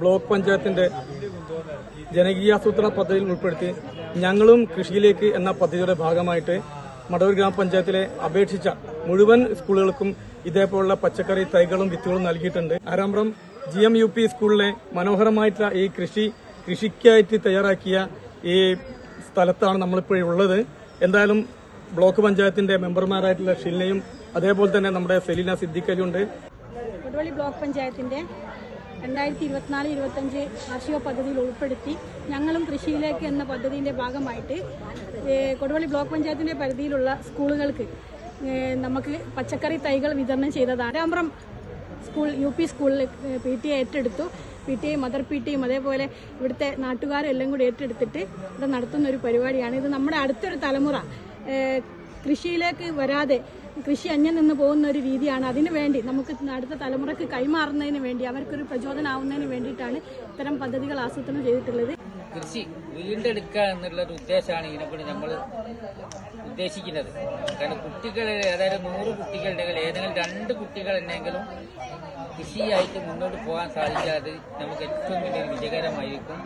Block പഞ്ചായത്തിന്റെ ജനകീയാസൂത്രണ പദ്ധതിയിൽ ഉൾപ്പെടുത്തി ഞങ്ങളും കൃഷിയിലേക്ക് എന്ന പദ്ധതിയുടെ ഭാഗമായിട്ട് മടവൂർ ഗ്രാമപഞ്ചായത്തിലെ അപേക്ഷിച്ച മുഴുവൻ സ്കൂളുകൾക്കും ഇതേപോലുള്ള പച്ചക്കറി തൈകളും വിത്തുകളും നൽകിയിട്ടുണ്ട്. Arambram G M U P സ്കൂളിലെ മനോഹരമായിട്ടുള്ള ഈ കൃഷി കൃഷിക്കായിട്ട് തയ്യാറാക്കിയ ഈ സ്ഥലത്താണ് നമ്മളിപ്പോൾ ഉള്ളത്. എന്തായാലും ബ്ലോക്ക് പഞ്ചായത്തിന്റെ മെമ്പർമാരായിട്ടുള്ള ഷിൽനയും അതേപോലെ തന്നെ നമ്മുടെ സെലീന സിദ്ദിഖലിയുണ്ട്. കൊടുവള്ളി ബ്ലോക്ക് പഞ്ചായത്തിന്റെ രണ്ടായിരത്തി ഇരുപത്തിനാല് ഇരുപത്തഞ്ച് കാർഷിക പദ്ധതിയിൽ ഉൾപ്പെടുത്തി ഞങ്ങളും കൃഷിയിലേക്ക് എന്ന പദ്ധതിയുടെ ഭാഗമായിട്ട് കൊടുവള്ളി ബ്ലോക്ക് പഞ്ചായത്തിന്റെ പരിധിയിലുള്ള സ്കൂളുകൾക്ക് നമുക്ക് പച്ചക്കറി തൈകൾ വിതരണം ചെയ്തതാണ്. രാമ്പ്രം സ്കൂൾ യു പി സ്കൂളിൽ പി ടി ഏറ്റെടുത്തു. പി ടി മദർ പി ടിയും അതേപോലെ ഇവിടുത്തെ നാട്ടുകാരെല്ലാം കൂടി ഏറ്റെടുത്തിട്ട് ഇവിടെ നടത്തുന്ന ഒരു പരിപാടിയാണ്. ഇത് നമ്മുടെ അടുത്തൊരു തലമുറ കൃഷിയിലേക്ക് വരാതെ കൃഷി അന്യം നിന്ന് പോകുന്ന ഒരു രീതിയാണ് അതിനു വേണ്ടി നമുക്ക് അടുത്ത തലമുറയ്ക്ക് കൈമാറുന്നതിന് വേണ്ടി അവർക്കൊരു പ്രചോദനമാവുന്നതിന് വേണ്ടിയിട്ടാണ് ഇത്തരം പദ്ധതികൾ ആസൂത്രണം ചെയ്തിട്ടുള്ളത്. കൃഷി വീണ്ടെടുക്കുക എന്നുള്ള ഒരു ഉദ്ദേശമാണ് ഇതിനെക്കൊണ്ട് നമ്മൾ ഉദ്ദേശിക്കുന്നത്. കാരണം കുട്ടികൾ അതായത് നൂറ് കുട്ടികളുടെ ഏതെങ്കിലും രണ്ട് കുട്ടികൾ എന്നെങ്കിലും കൃഷിയായിട്ട് മുന്നോട്ട് പോകാൻ സാധിക്കാതെ നമുക്ക് ഏറ്റവും വലിയ വിജയകരമായിരിക്കും.